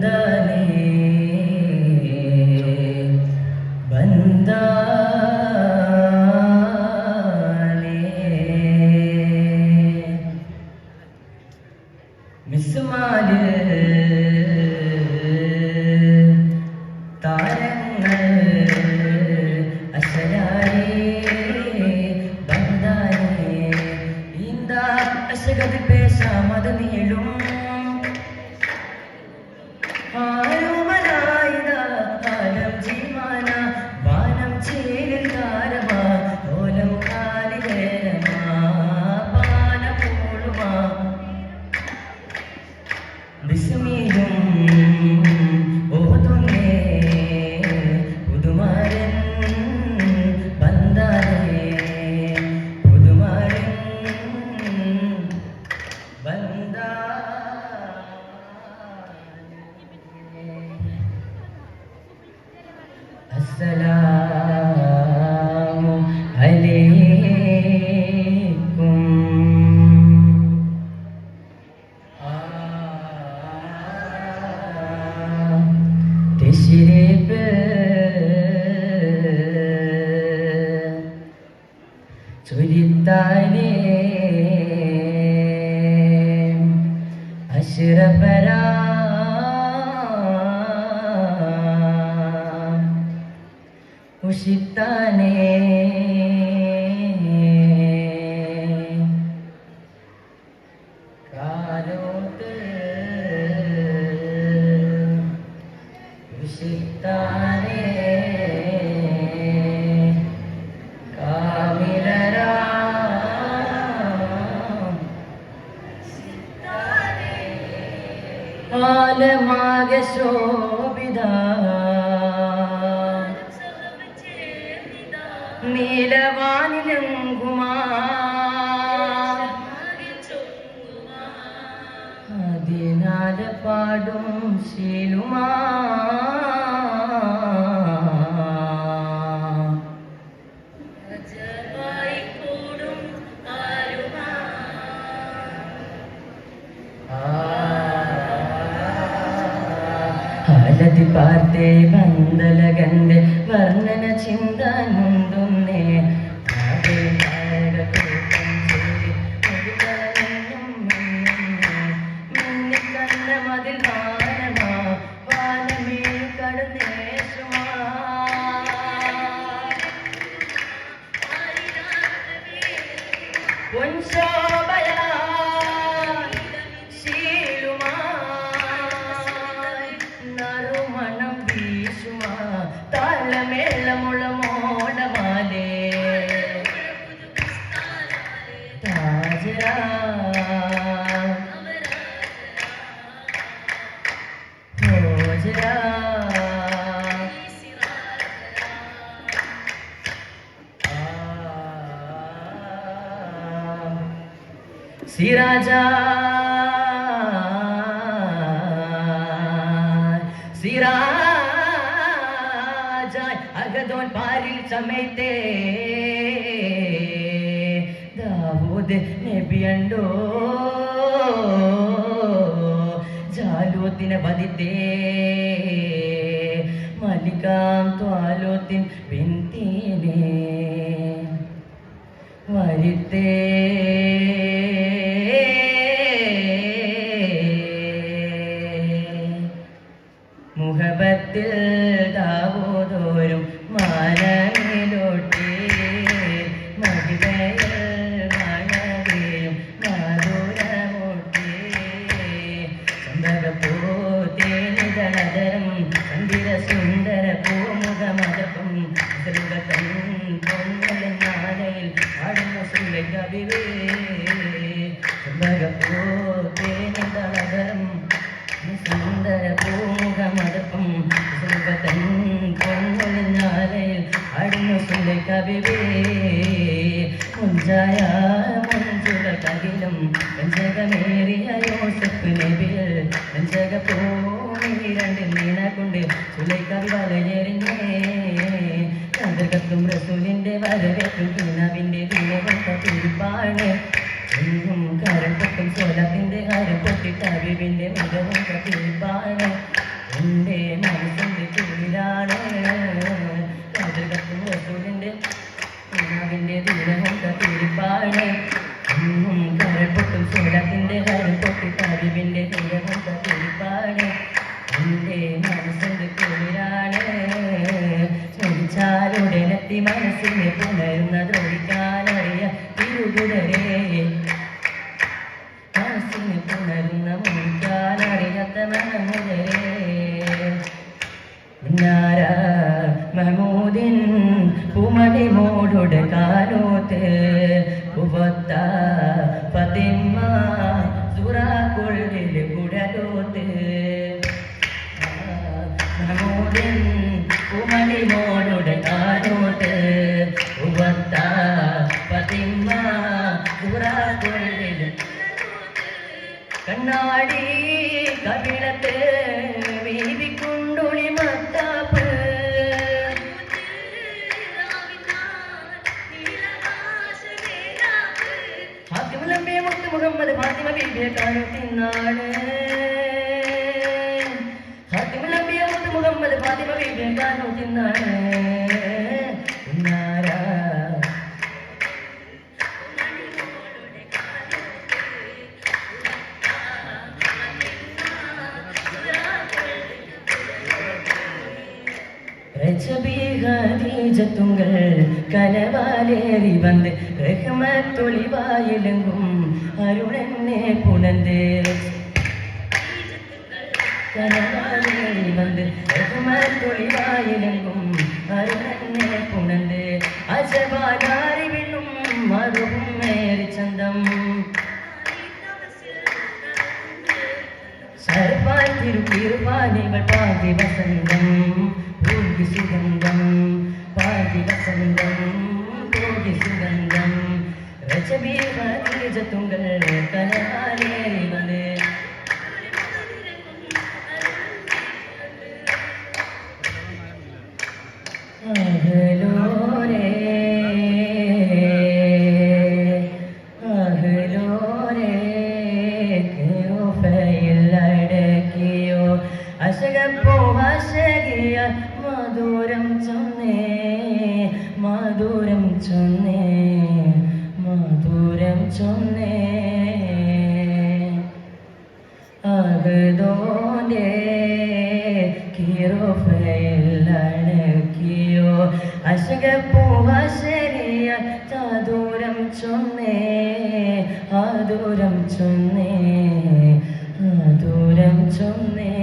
的 Hi. അസ്സലാമു അലൈക്കും. ആ ഉഷിത്താനേ കാലോട്ട് ഉഷിത്താനേ കാമിലരാ. ആലമാകെ നീലവാനിലെങ്കുമാ അതിനാല് പാടും ശീലുമാ പാർത്തേ ബന്ദല കണ്ട് വർണന ചിന്താനുണ്ടുന്നേ सिराजा सिराजा अगदोन पारी समेते ദാവൂദ് നബിയണ്ടോ ജാലൂത്തിനെ വധിത്തേ. മലികാം ത്വാലോത്തിൻ പിന്തീനേ സുന്ദരപ്പൂതേനിതളതരം സുന്ദര പൂമുഖമതപ്പം തൻ പൊന്നലനാലയിൽ ആടുന്ന കവിവേ. മുഞ്ചായ മഞ്ജുള കകിലും പഞ്ചകമേറിയ യോസഫ് നബിയൽ പഞ്ചക പോണി மாறு பொட்டி தவி வில்லை மிகவும் മഹമൂദിൻ പൂമണി മോടുടെ കാലോത്ത് ഉവത്ത ഫതിമ സുറാക്കുള്ളിൽ കാണു തിന്നാണ് തിന്നാരാ ഖദീജത്തുങ്കൾ കനവാലേറി വന്ന് റഹ്മത്തൊളിവായിലെങ്കും അരുണനെ പുണന്തേ കനവാലേറി വന്ന് റഹ്മത്തൊളിവായിലെങ്കും திருமாலிகள் பாதி வசந்தம் பூர்வி சுகந்தம் பாதி வசந்தம் பூர்வி சுகந்தம். ரஜபி மதிஜ கலாலே வந்து. ஹலோ മധുരം ചൊന്നേ മധുരം ചൊന്നേ. അകതോന്റെ കിറുഫയിലടക്കിയോ അശകപ്പൂവശരിയ ചാദൂരം ചൊന്നേ ആദൂരം ചൊന്നേ ആദൂരം ചൊന്നേ.